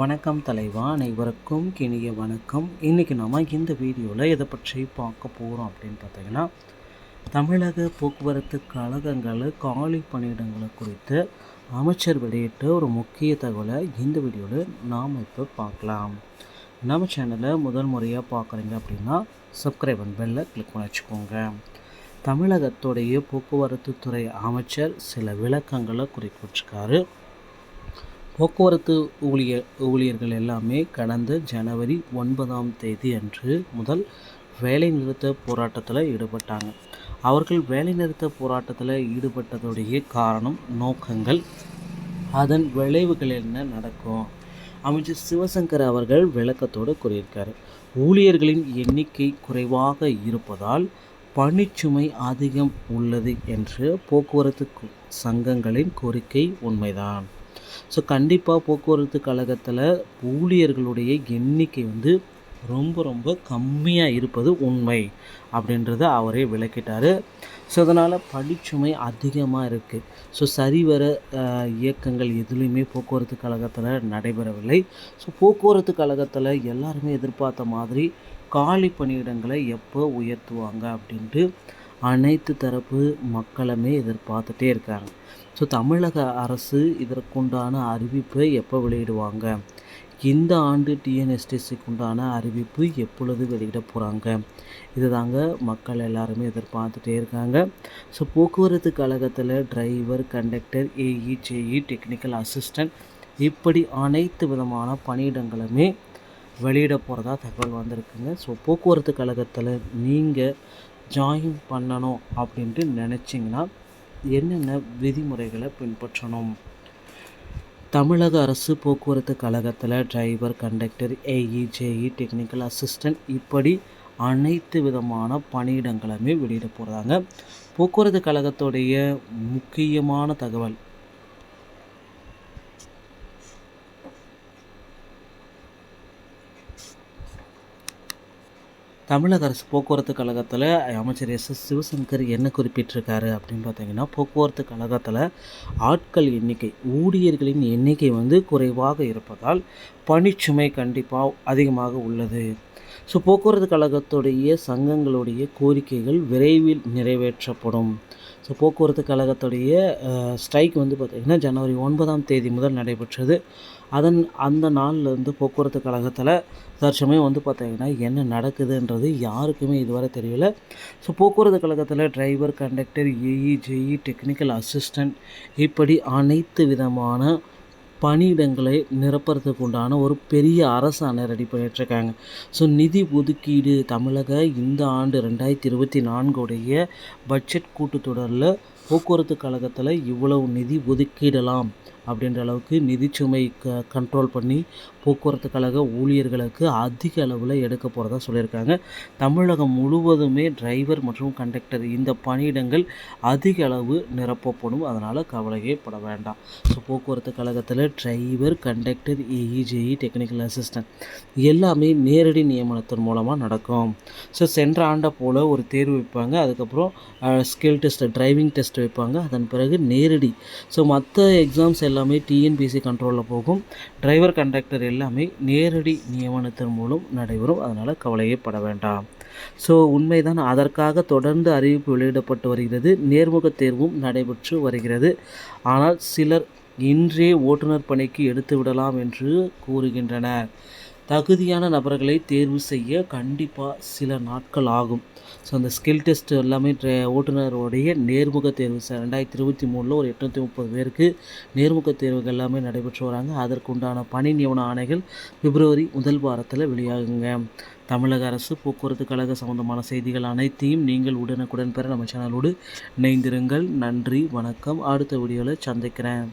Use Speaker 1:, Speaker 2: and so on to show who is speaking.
Speaker 1: வணக்கம் தலைவா அனைவருக்கும் கிணிய வணக்கம். இன்றைக்கி நம்ம இந்த வீடியோவில் எதை பற்றி பார்க்க போகிறோம் அப்படின்னு பார்த்தீங்கன்னா தமிழக போக்குவரத்து கழகங்கள் காலி பணியிடங்களை குறித்து அமைச்சர் வெளியிட்ட ஒரு முக்கிய தகவலை இந்த வீடியோவில் நாம் இப்போ பார்க்கலாம். நம்ம சேனலை முதல் முறையாக பார்க்குறீங்க அப்படின்னா சப்ஸ்கிரைப் அண்ட் பெல்லை கிளிக் பண்ணி வச்சுக்கோங்க. தமிழகத்துடைய போக்குவரத்து துறை அமைச்சர் சில விளக்கங்களை குறிப்பிட்டிருக்காரு. போக்குவரத்து ஊழியர் ஊழியர்கள் எல்லாமே கடந்த ஜனவரி ஒன்பதாம் தேதி அன்று முதல் வேலைநிறுத்த போராட்டத்தில் ஈடுபட்டாங்க. அவர்கள் வேலைநிறுத்த போராட்டத்தில் ஈடுபட்டதுடைய காரணம் நோக்கங்கள் அதன் விளைவுகள் என்ன நடக்கும்? அமைச்சர் சிவசங்கர் அவர்கள் விளக்கத்தோடு கூறியிருக்கார். ஊழியர்களின் எண்ணிக்கை குறைவாக இருப்பதால் பணிச்சுமை அதிகம் உள்ளது என்று போக்குவரத்து சங்கங்களின் கோரிக்கை உண்மைதான். ஸோ கண்டிப்பாக போக்குவரத்து கழகத்தில் ஊழியர்களுடைய எண்ணிக்கை வந்து ரொம்ப ரொம்ப கம்மியாக இருப்பது உண்மை அப்படின்றத அவரே விளக்கிட்டார். ஸோ அதனால் பணிச்சுமை அதிகமாக இருக்குது ஸோ சரிவர இயக்கங்கள் எதுலேயுமே போக்குவரத்து கழகத்தில் நடைபெறவில்லை. ஸோ போக்குவரத்து கழகத்தில் எல்லாருமே எதிர்பார்த்த மாதிரி காலி பணியிடங்களை எப்போ உயர்த்துவாங்க அப்படின்ட்டு அனைத்து தரப்பு மக்களுமே எதிர்பார்த்துட்டே இருக்காங்க. ஸோ தமிழக அரசு இதற்குண்டான அறிவிப்பை எப்போ வெளியிடுவாங்க? இந்த ஆண்டு டிஎன்எஸ்டிசிக்கு உண்டான அறிவிப்பு எப்பொழுது வெளியிட போகிறாங்க இது தாங்க மக்கள் எல்லாருமே எதிர்பார்த்துட்டே இருக்காங்க. ஸோ போக்குவரத்து கழகத்தில் driver conductor AE JE technical assistant இப்படி அனைத்து விதமான பணியிடங்களுமே வெளியிட போகிறதா தகவல் வந்திருக்குங்க. ஸோ போக்குவரத்து கழகத்தில் நீங்கள் ஜாயின் பண்ணணும் அப்படின்ட்டு நினச்சிங்கன்னா என்னென்ன விதிமுறைகளை பின்பற்றணும்? தமிழக அரசு போக்குவரத்து கழகத்தில் driver conductor AE JE technical assistant இப்படி அனைத்து விதமான பணியிடங்களுமே வெளியிட போகிறாங்க போக்குவரத்து கழகத்துடைய முக்கியமான தகவல் தமிழக அரசு போக்குவரத்து கழகத்தில் அமைச்சர் எஸ். எஸ். சிவசங்கர் என்ன குறிப்பிட்டிருக்காரு அப்படின்னு பார்த்தீங்கன்னா போக்குவரத்து கழகத்தில் ஆட்கள் எண்ணிக்கை ஊழியர்களின் எண்ணிக்கை வந்து குறைவாக இருப்பதால் பணிச்சுமை கண்டிப்பாக அதிகமாக உள்ளது. ஸோ போக்குவரத்து கழகத்துடைய சங்கங்களுடைய கோரிக்கைகள் விரைவில் நிறைவேற்றப்படும். ஸோ போக்குவரத்து கழகத்துடைய ஸ்ட்ரைக் வந்து பார்த்திங்கன்னா ஜனவரி ஒன்பதாம் தேதி முதல் நடைபெற்றது. அதன் அந்த நாள்லேருந்து போக்குவரத்து கழகத்தில் தற்சமயம் வந்து பார்த்திங்கன்னா என்ன நடக்குதுன்றது யாருக்குமே இதுவரை தெரியல. ஸோ போக்குவரத்து கழகத்தில் driver conductor AE JE technical assistant இப்படி அனைத்து விதமான பணியிடங்களை நிரப்புறதுக்கு உண்டான ஒரு பெரிய அரசாணை ரெடி பண்ணிகிட்ருக்காங்க ஸோ நிதி ஒதுக்கீடு தமிழக இந்த ஆண்டு ரெண்டாயிரத்தி இருபத்தி நான்குடைய பட்ஜெட் கூட்டத்தொடரில் போக்குவரத்து கழகத்தில் இவ்வளவு நிதி ஒதுக்கிடலாம். அப்படின்ற அளவுக்கு நிதிச்சுமை க கண்ட்ரோல் பண்ணி போக்குவரத்து கழக ஊழியர்களுக்கு அதிக அளவில் எடுக்க போகிறதா சொல்லியிருக்காங்க. தமிழகம் முழுவதுமே டிரைவர் மற்றும் கண்டக்டர் இந்த பணியிடங்கள் அதிக அளவு நிரப்பப்படும். அதனால் கவலையே பட வேண்டாம். ஸோ போக்குவரத்து கழகத்தில் driver conductor AE JE technical assistant எல்லாமே நேரடி நியமனத்தின் மூலமாக நடக்கும். ஸோ சென்ற ஆண்டை போல் ஒரு தேர்வு வைப்பாங்க. அதுக்கப்புறம் ஸ்கில் டெஸ்ட் டிரைவிங் டெஸ்ட் வைப்பாங்க. அதன் பிறகு நேரடி. ஸோ மற்ற எக்ஸாம்ஸ் எல்லாமே டிஎன்பிசி கண்ட்ரோலில் போகும். டிரைவர் கண்டக்டர் எல்லாமே நேரடி நியமனத்தின் மூலம் நடைபெறும். அதனால் கவலையப்பட வேண்டாம். ஸோ உண்மைதான். அதற்காக தொடர்ந்து அறிவிப்பு வெளியிடப்பட்டு வருகிறது. நேர்முக தேர்வும் நடைபெற்று வருகிறது. ஆனால் சிலர் இன்றே ஓட்டுநர் பணிக்கு எடுத்து விடலாம் என்று கூறுகின்றனர். தகுதியான நபர்களை தேர்வு செய்ய கண்டிப்பாக சில நாட்கள் ஆகும். ஸோ அந்த ஸ்கில் டெஸ்ட் எல்லாமே ஓட்டுநருடைய நேர்முக தேர்வு சார். ரெண்டாயிரத்தி இருபத்தி மூணில் ஒரு எட்நூற்றி முப்பது பேருக்கு நேர்முக தேர்வுகள் எல்லாமே நடைபெற்று வராங்க. அதற்குண்டான பணி நியமன ஆணைகள் பிப்ரவரி முதல் வாரத்தில் வெளியாகுங்க. தமிழக அரசு போக்குவரத்து கழக சம்பந்தமான செய்திகள் அனைத்தையும் நீங்கள் உடனுக்குடன் பெற நம்ம சேனலோடு இணைந்திருங்கள். நன்றி வணக்கம். அடுத்த வீடியோவில் சந்திக்கிறேன்.